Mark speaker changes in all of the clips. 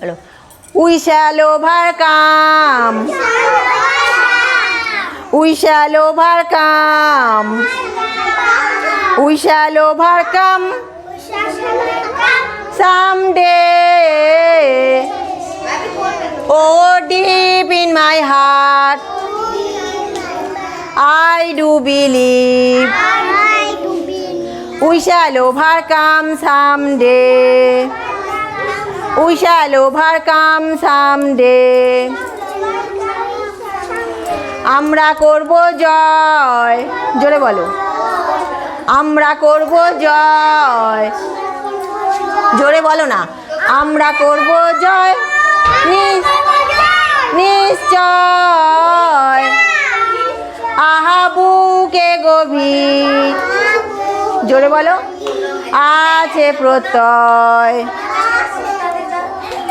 Speaker 1: হলো we shall overcome we shall overcome we shall overcome someday. Oh, deep in my heart, I do believe we shall overcome someday. We shall overcome someday. আমরা করব জয়। জোরে বলো। আমরা করব জয়। জোরে বলো না। আমরা করব জয়। নিশ্চয়। আহা বুকে গভীর। জোরে বলো। আছে প্রত্যয়।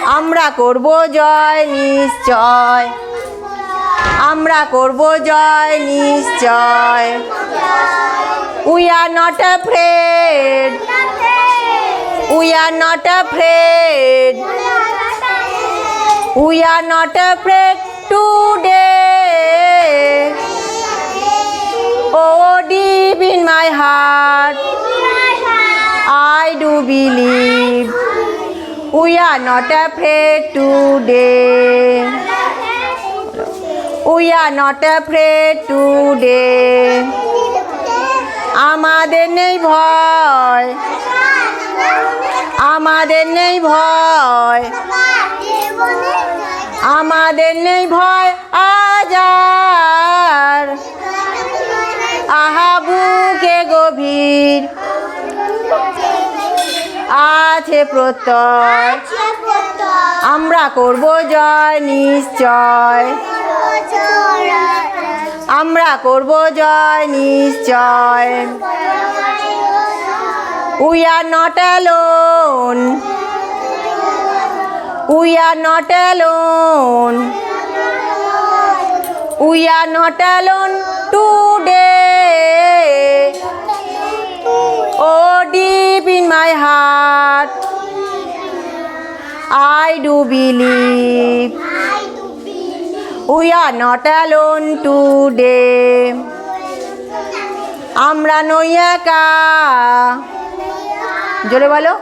Speaker 1: আমরা করব জয়, নিশ্চয়। আমরা করব জয়, নিশ্চয়। We are not a we are not a we are not a today oh deep in my heart I do believe Are not afraid today. We are not afraid today. আমাদের নেই ভয় আমাদের নেই ভয় আমাদের নেই ভয় আজার আছে প্রত্যয়। আমরা করব জয় নিশ্চয়। আমরা করব জয় নিশ্চয়। We are not alone we are not alone we are not alone today I do believe we are not alone today আমরা নই একা। জোরে বলো।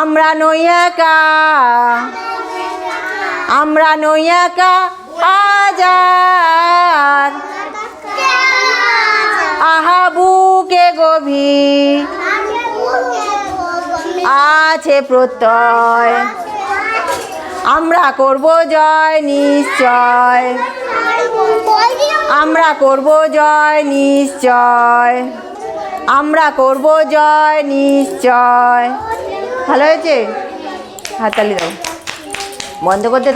Speaker 1: আমরা নই একা। আমরা নই একা। আজার আহা বুকে গভীর আছে প্রত্যয়। আমরা করব জয় নিশ্চয়। আমরা করব জয় নিশ্চয়। আমরা করব জয় নিশ্চয়। ভালো হয়েছে? হাততালি দাও। বন্ধ করতে